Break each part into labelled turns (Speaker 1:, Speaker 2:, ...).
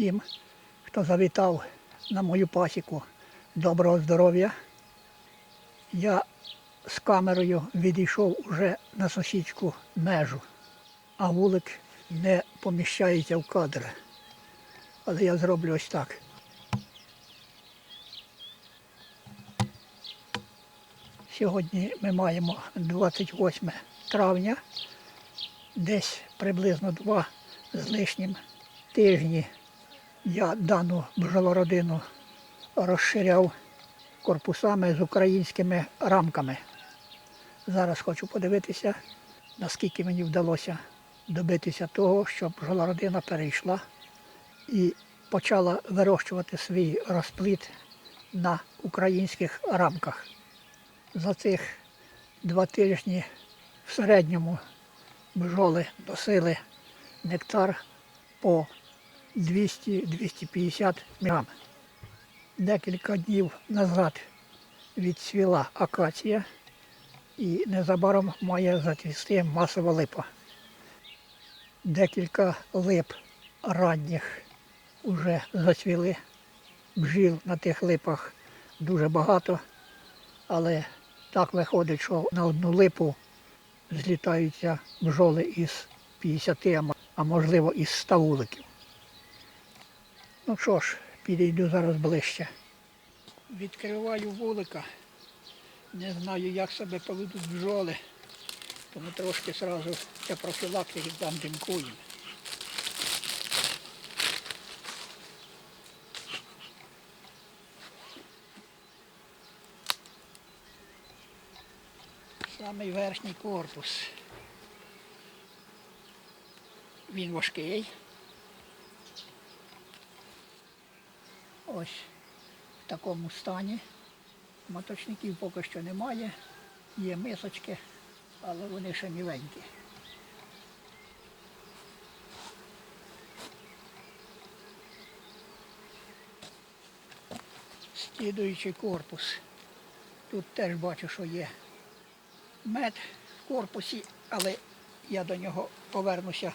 Speaker 1: всім, хто завітав на мою пасіку. Доброго здоров'я. Я з камерою відійшов уже на сусідську межу, а вулик не поміщається в кадр. Але я зроблю ось так. Сьогодні ми маємо 28 травня, десь приблизно два з лишнім тижні я дану бджолородину розширяв корпусами з українськими рамками. Зараз хочу подивитися, наскільки мені вдалося добитися того, щоб бджолородина перейшла і почала вирощувати свій розплід на українських рамках. За цих два тижні в середньому бджоли носили нектар по 200-250 грам. Декілька днів назад відцвіла акація і незабаром має зацвісти масова липа. Декілька лип ранніх вже зацвіли. Бджіл на тих липах дуже багато, але так виходить, що на одну липу злітаються бджоли із 50, а а можливо із 100 вуликів. Ну що ж, підійду зараз ближче. Відкриваю вулика. Не знаю, як себе поведуть бджоли, тому трошки одразу для профілактики дам димку їм. Самий верхній корпус. Він важкий. Ось в такому стані. Моточників поки що немає. Є мисочки, але вони ще міленькі. Слідуючий корпус. Тут теж бачу, що є мед в корпусі, але я до нього повернуся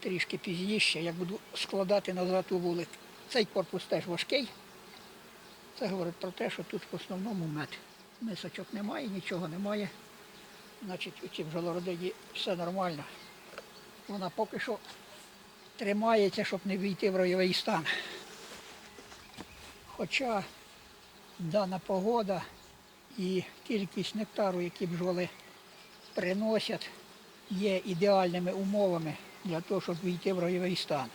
Speaker 1: трішки пізніше, як буду складати назад у вулик. Цей корпус теж важкий. Це говорить про те, що тут в основному мед. Мисочок немає, нічого немає. Значить, у цій бджолородині все нормально. Вона поки що тримається, щоб не війти в ройовий стан. Хоча дана погода і кількість нектару, які бджоли приносять, є ідеальними умовами для того, щоб війти в ройовий стан.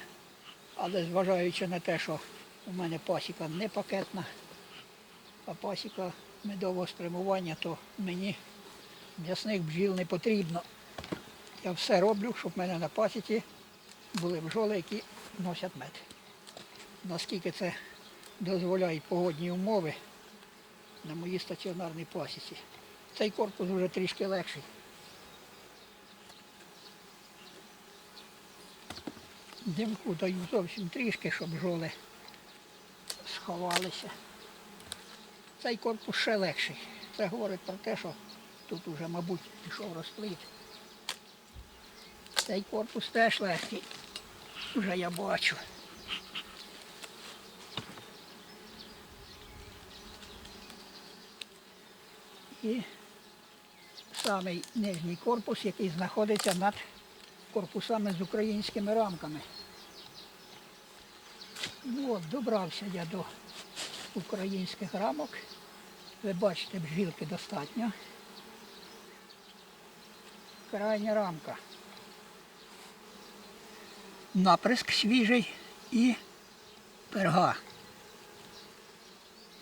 Speaker 1: Але зважаючи на те, що у мене пасіка не пакетна, а пасіка медового спрямування, то мені м'ясних бджіл не потрібно. Я все роблю, щоб в мене на пасіці були бджоли, які носять мед. Наскільки це дозволяють погодні умови на моїй стаціонарній пасіці. Цей корпус вже трішки легший. Димку даю зовсім трішки, щоб бджоли сховалися. Цей корпус ще легший. Це говорить про те, що тут вже, мабуть, пішов розплід. Цей корпус теж легкий. Вже я бачу. І самий нижній корпус, який знаходиться над корпусами з українськими рамками. Ну, от, добрався я до українських рамок. Ви бачите, бджілки достатньо. Крайня рамка. Наприск свіжий і перга.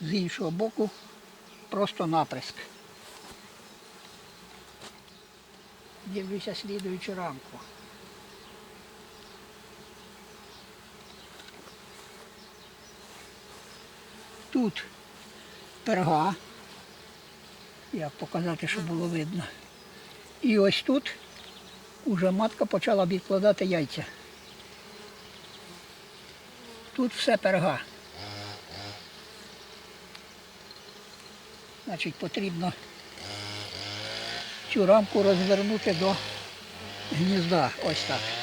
Speaker 1: З іншого боку просто наприск. Дивлюся слідуючу рамку. Тут перга. Як показати, щоб було видно. І ось тут уже матка почала відкладати яйця. Тут все перга. Значить, потрібно цю рамку розвернути до гнізда. Ось так.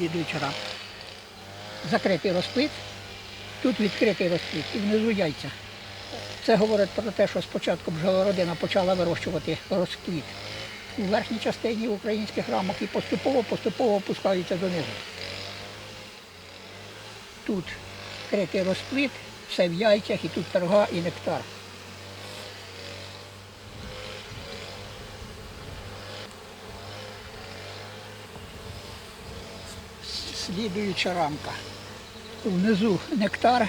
Speaker 1: Слідуюча рамка. Закритий розплит, тут відкритий розплит і внизу яйця. Це говорить про те, що спочатку бджолородина почала вирощувати розквіт у верхній частині українських рамок і поступово-поступово опускаються донизу. Тут критий розплит, все в яйцях, і тут перга і нектар. Слідуюча рамка. Внизу нектар,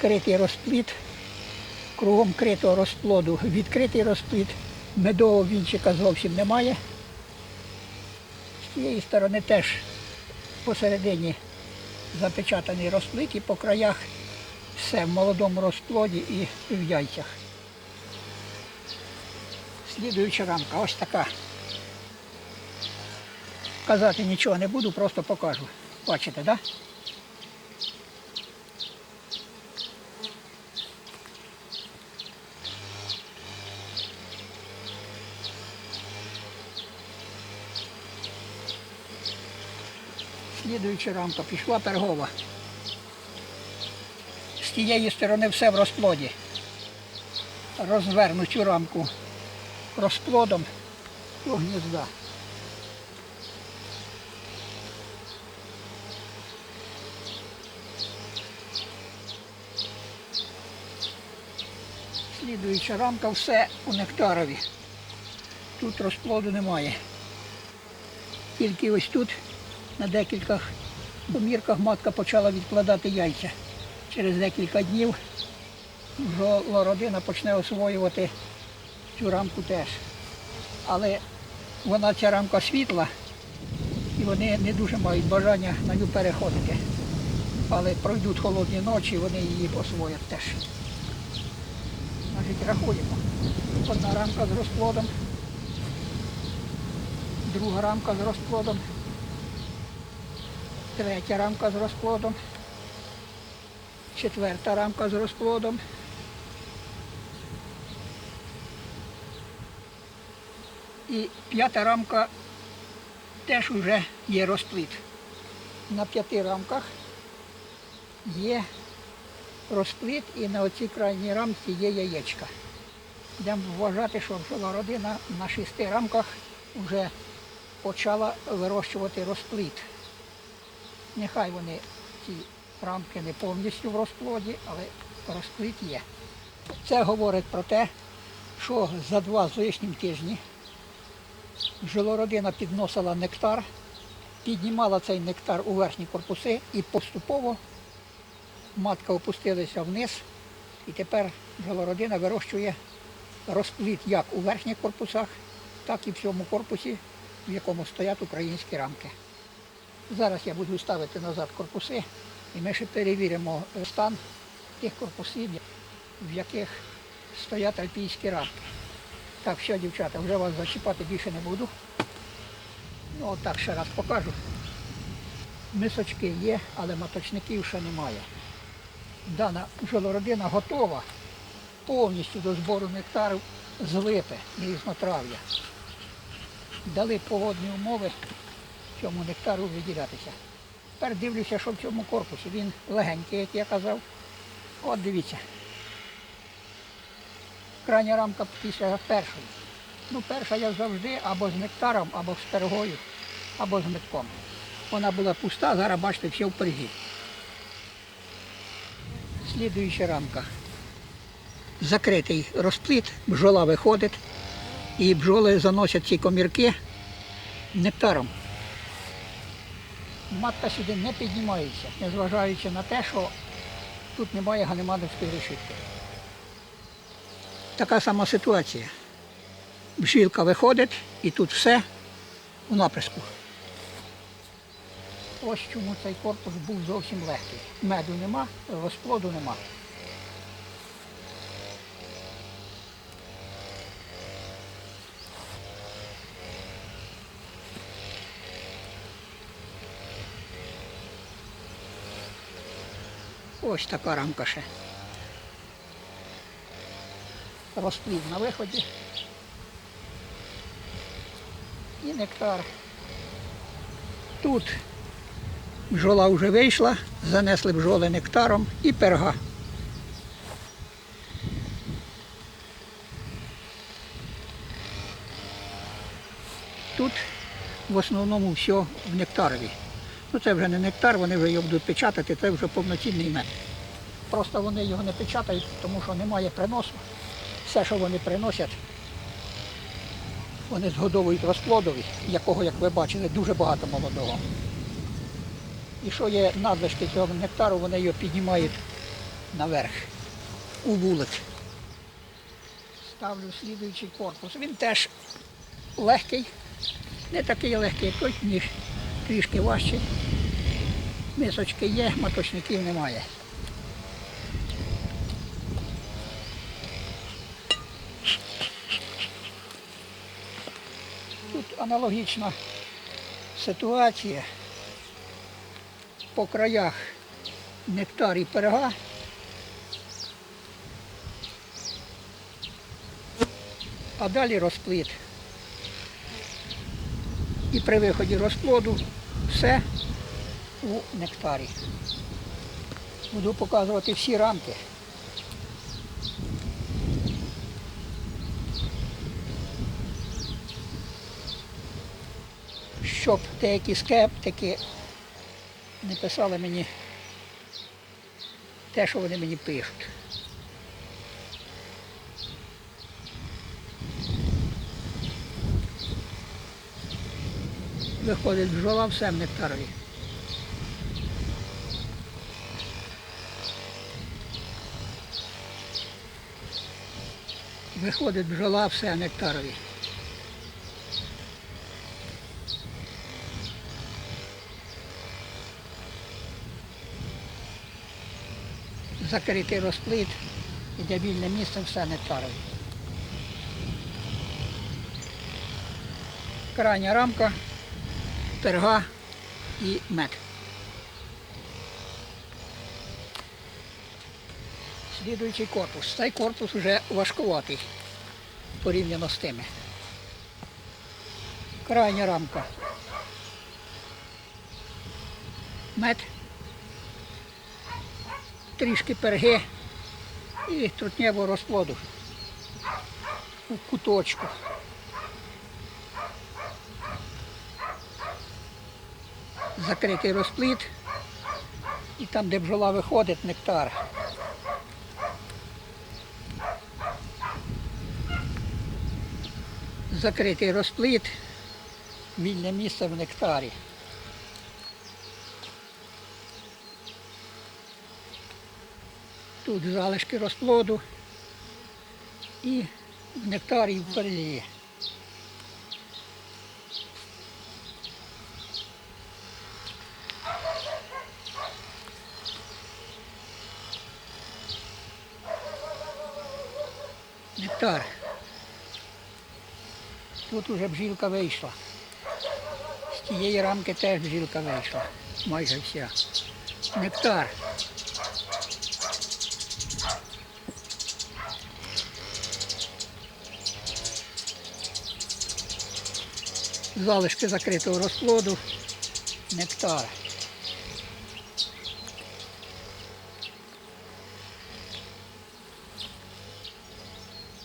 Speaker 1: критий розпліт, кругом критого розплоду відкритий розпліт, медового вінчика зовсім немає. З цієї сторони теж посередині запечатаний розплит і по краях все в молодому розплоді і в яйцях. Слідуюча рамка, ось така. Казати нічого не буду, просто покажу. Бачите, так? Да? Слідуюча рамка пішла пергова. З тієї сторони все в розплоді. Розверну цю рамку розплодом до гнізда. Слідуюча рамка все у нектарові. Тут розплоду немає. Тільки ось тут на декілька помірках матка почала відкладати яйця. Через декілька днів родина почне освоювати цю рамку теж. Але вона ця рамка світла і вони не дуже мають бажання на нього переходити. Але пройдуть холодні ночі, вони її освоять теж. Рахуємо. Одна рамка з розплодом, друга рамка з розплодом, третя рамка з розплодом, четверта рамка з розплодом. І п'ята рамка теж вже є розплід. На п'яти рамках є розплід і на оцій крайній рамці є яєчка. Будемо вважати, що бджола родина на шести рамках вже почала вирощувати розплід. Нехай вони ці рамки не повністю в розплоді, але розплід є. Це говорить про те, що за два з лишнім тижні бджолородина підносила нектар, піднімала цей нектар у верхні корпуси і поступово матка опустилася вниз, і тепер бджолородина вирощує розплід як у верхніх корпусах, так і в цьому корпусі, в якому стоять українські рамки. Зараз я буду ставити назад корпуси і ми ще перевіримо стан тих корпусів, в яких стоять альпійські рамки. Так, все, дівчата, вже вас зачіпати більше не буду. Ну, отак ще раз покажу. Мисочки є, але маточників ще немає. Дана бджолородина готова повністю до збору нектару з липи різнотрав'я. Дали погодні умови цьому нектару виділятися. Тепер дивлюся, що в цьому корпусі. Він легенький, як я казав. От дивіться. Крайня рамка після першої. Ну, перша я завжди або з нектаром, або з пергою, або з метком. Вона була пуста, зараз бачите, все в пергі. Слідуюча рамка. Закритий розпліт, бджола виходить і бджоли заносять ці комірки нектаром. Матка сюди не піднімається, незважаючи на те, що тут немає ганемановської решітки. Така сама ситуація. Бжілка виходить і тут все у наприску. Ось чому цей корпус був зовсім легкий. Меду нема, розплоду нема. Ось така рамка ще. Розплід на виході. І нектар. Тут бджола вже вийшла, занесли бджоли нектаром і перга. Тут в основному все в нектарові. Ну це вже не нектар, вони вже його будуть печатати, це вже повноцінний мед. Просто вони його не печатають, тому що немає приносу. Все, що вони приносять, вони згодовують розплодові, якого, як ви бачили, дуже багато молодого. І що є надлишки цього нектару, вони його піднімають наверх, у вулик. Ставлю слідуючий корпус. Він теж легкий, не такий легкий, той, ніж трішки важчий. Мисочки є, маточників немає. Тут аналогічна ситуація. По краях нектар і перга. А далі розплід. І при виході розплоду все у нектарі. Буду показувати всі рамки. Щоб деякі скептики не писали мені те, що вони мені пишуть. Виходить бджола все в нектарові. Виходить бджола все в нектарові. Закритий розплит, іде вільне місце, все нектарові. Крайня рамка, перга і мед. Слідуючий корпус. Цей корпус вже важкуватий порівняно з тими. Крайня рамка. Мед. Трішки перги і трутнєвого розплоду у куточку. Закритий розплід і там, де бджола виходить, нектар. Закритий розплід, вільне місце в нектарі. Тут залишки розплоду і в нектарі в перлі. Нектар. Тут уже бжілка вийшла. З тієї рамки теж бжілка вийшла. Майже вся. Нектар. Залишки закритого розплоду. Нектар.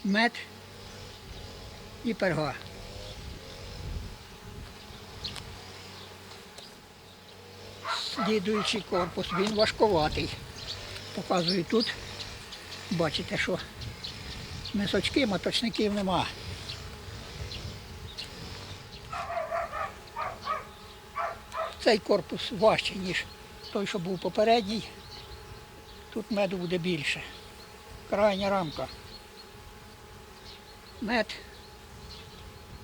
Speaker 1: Мед і перга. Слідуючий корпус, він важковатий. Показую тут. Бачите, що мисочки, маточників нема. Цей корпус важчий, ніж той, що був попередній. Тут меду буде більше. Крайня рамка. Мед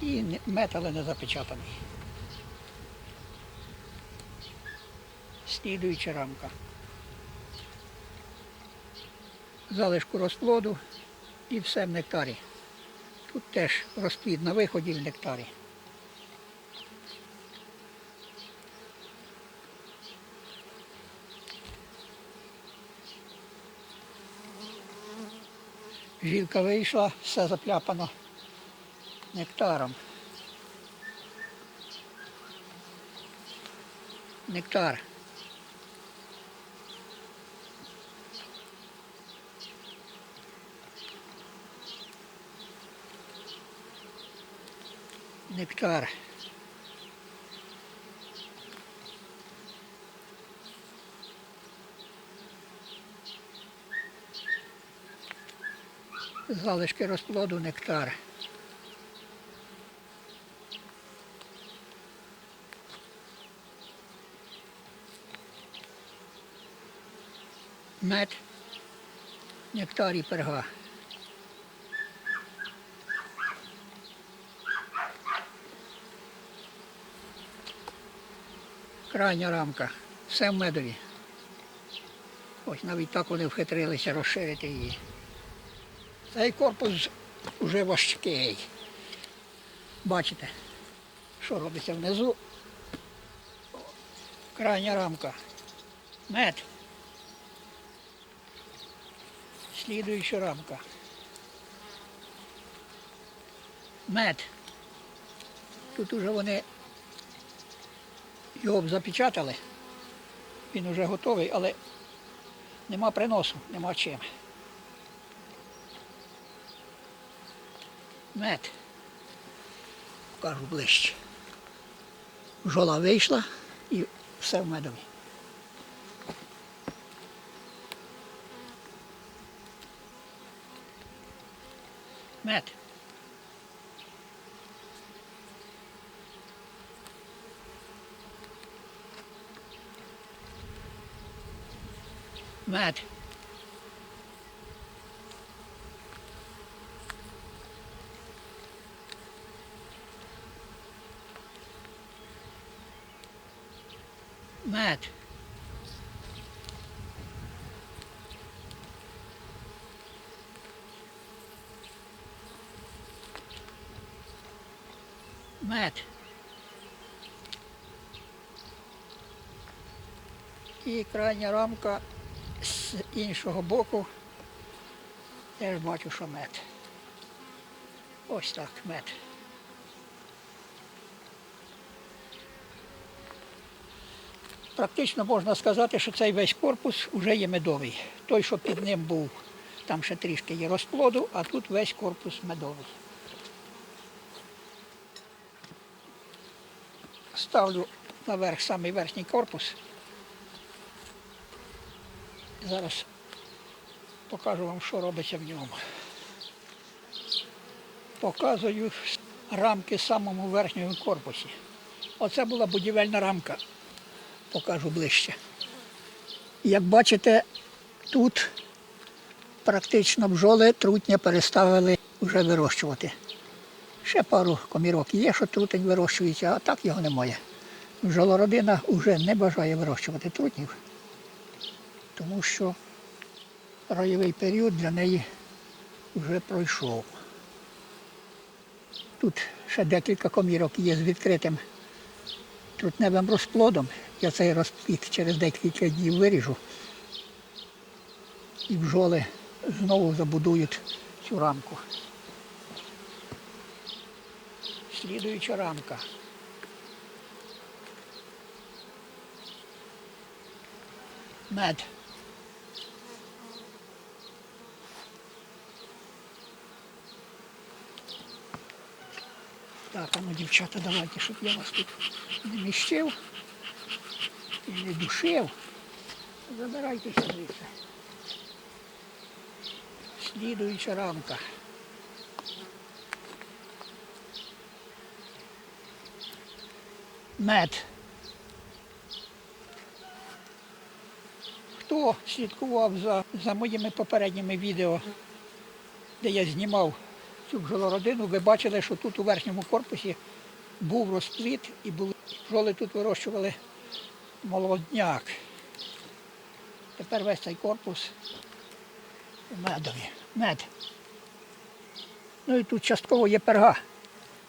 Speaker 1: і мед, але не запечатаний. Слідуюча рамка. Залишку розплоду і все в нектарі. Тут теж розплід на виході в нектарі. Жінка вийшла, все запляпано нектаром. Нектар. Нектар. Залишки розплоду нектар. Мед, нектар і перга. Крайня рамка. Все в медові. Ось навіть так вони вхитрилися розширити її. Цей корпус вже важкий. Бачите, що робиться внизу. Крайня рамка. Мед. Слідуюча рамка. Мед. Тут уже вони його б запечатали. Він вже готовий, але нема приносу, нема чим. Мед. Покажу ближче. Жола вийшла і все в медові. Мед. Мед. Мед. Мед. І крайня рамка з іншого боку. Теж бачу, що мед. Ось так мед. Практично можна сказати, що цей весь корпус вже є медовий. Той, що під ним був, там ще трішки є розплоду, а тут весь корпус медовий. Ставлю наверх самий верхній корпус. Зараз покажу вам, що робиться в ньому. Показую рамки самому верхньому корпусі. Оце була будівельна рамка. Покажу ближче. Як бачите, тут практично бджоли трутня переставили вже вирощувати. Ще пару комірок є, що трутень вирощується, а так його немає. Бджолородина вже не бажає вирощувати трутнів, тому що ройовий період для неї вже пройшов. Тут ще декілька комірок є з відкритим трутневим розплодом. Я цей розплід через декілька днів виріжу. І бджоли знову забудують цю рамку. Слідуюча рамка. Мед. Так, а ну, дівчата, давайте, щоб я вас тут не міщив і не душив. Забирайтеся звідси. Слідуюча рамка. Мед. Хто слідкував за, за моїми попередніми відео, де я знімав цю бджолородину, ви бачили, що тут у верхньому корпусі був розпліт і були бджоли тут вирощували молодняк. Тепер весь цей корпус медові. Мед. Ну і тут частково є перга.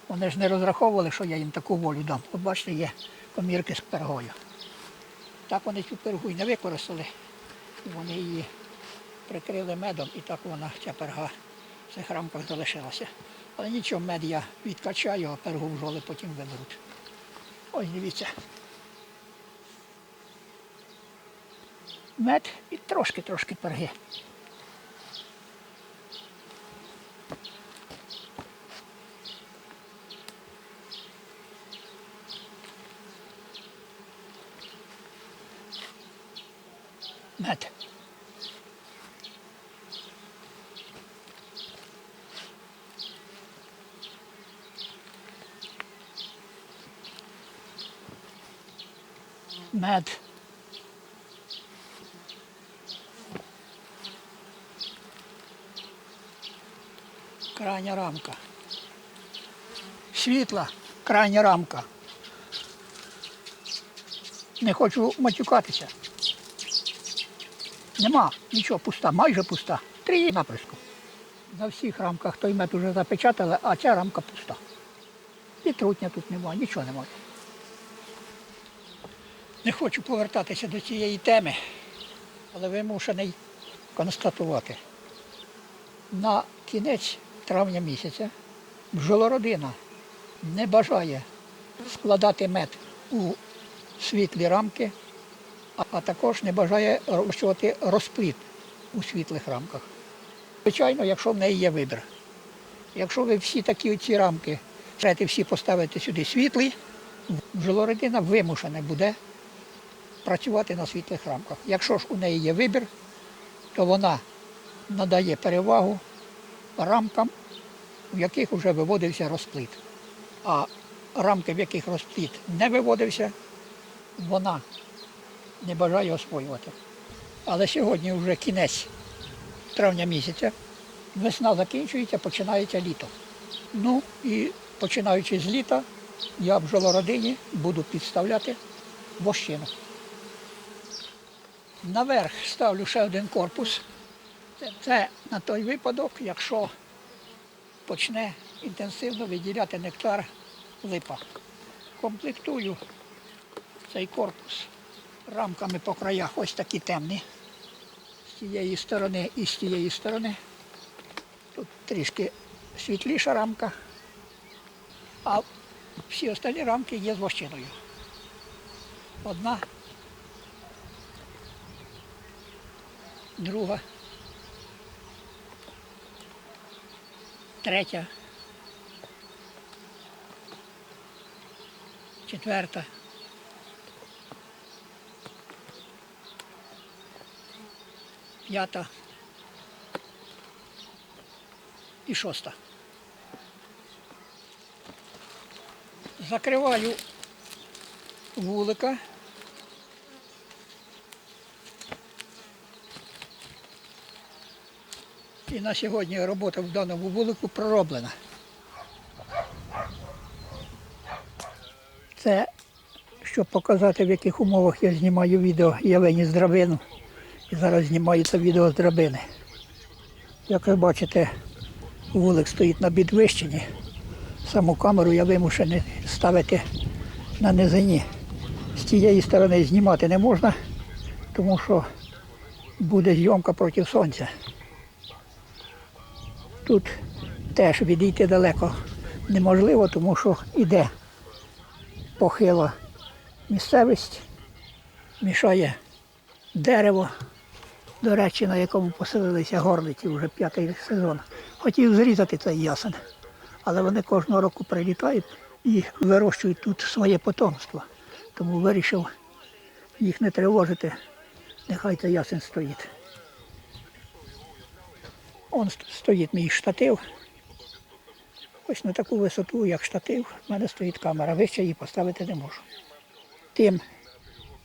Speaker 1: Вони ж не розраховували, що я їм таку волю дам. От бачите, є комірки з пергою. Так вони цю пергу і не використали. Вони її прикрили медом і так вона, ця перга в цих рамках залишилася. Але нічого, мед я відкачаю, а пергу бджоли потім виберуть. Ось дивіться. Мед і трошки-трошки перги. Мед. Мед. Крайня рамка. Світла, крайня рамка. Не хочу матюкатися. Нема, нічого, пуста, майже пуста. Три наприску. На всіх рамках той мед вже запечатали, а ця рамка пуста. І трутня тут немає, нічого немає. Не хочу повертатися до цієї теми, але вимушений констатувати. На кінець травня місяця бджолородина не бажає складати мед у світлі рамки, а- також не бажає розчувати розплід у світлих рамках. Звичайно, якщо в неї є вибір. Якщо ви всі такі ці рамки всі поставити сюди світлі, бджолородина вимушена буде працювати на світлих рамках. Якщо ж у неї є вибір, то вона надає перевагу рамкам, в яких вже виводився розплід. А рамки, в яких розплід не виводився, вона не бажає освоювати. Але сьогодні вже кінець травня місяця, весна закінчується, починається літо. Ну і починаючи з літа, я бджолородині буду підставляти вощину. Наверх ставлю ще один корпус. Це, на той випадок, якщо почне інтенсивно виділяти нектар липа. Комплектую цей корпус рамками по краях ось такі темні. З цієї сторони і з тієї сторони. Тут трішки світліша рамка, а всі останні рамки є з вощиною. Одна друга, третя, четверта. П'ята і шоста. Закриваю вулика. І на сьогодні робота в даному вулику пророблена. Це щоб показати, в яких умовах я знімаю відео. Я виніс драбину. І зараз знімаю це відео з драбини. Як ви бачите, вулик стоїть на підвищенні. Саму камеру я вимушений ставити на низині. З тієї сторони знімати не можна, тому що буде зйомка проти сонця. Тут теж відійти далеко неможливо, тому що йде похила місцевість, мішає дерево, до речі, на якому поселилися горлиці вже п'ятий сезон. Хотів зрізати цей ясен, але вони кожного року прилітають і вирощують тут своє потомство. Тому вирішив їх не тривожити, нехай цей ясен стоїть. Он стоїть мій штатив. Ось на таку висоту, як штатив, в мене стоїть камера. Вище її поставити не можу. Тим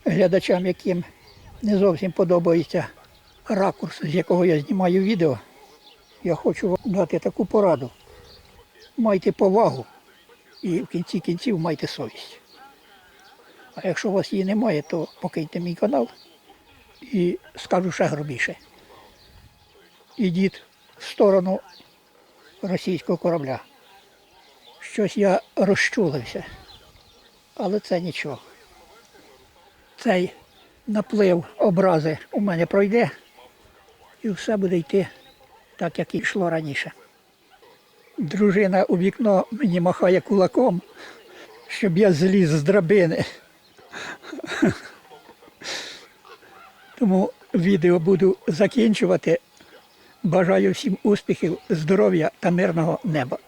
Speaker 1: глядачам, яким не зовсім подобається ракурс, з якого я знімаю відео, я хочу вам дати таку пораду. Майте повагу і в кінці кінців майте совість. А якщо у вас її немає, то покиньте мій канал і скажу ще грубіше. Ідіть в сторону російського корабля. Щось я розчулився, але це нічого. Цей наплив образи у мене пройде і все буде йти так, як йшло раніше. Дружина у вікно мені махає кулаком, щоб я зліз з драбини. Тому відео буду закінчувати. Бажаю всім успіхів, здоров'я та мирного неба.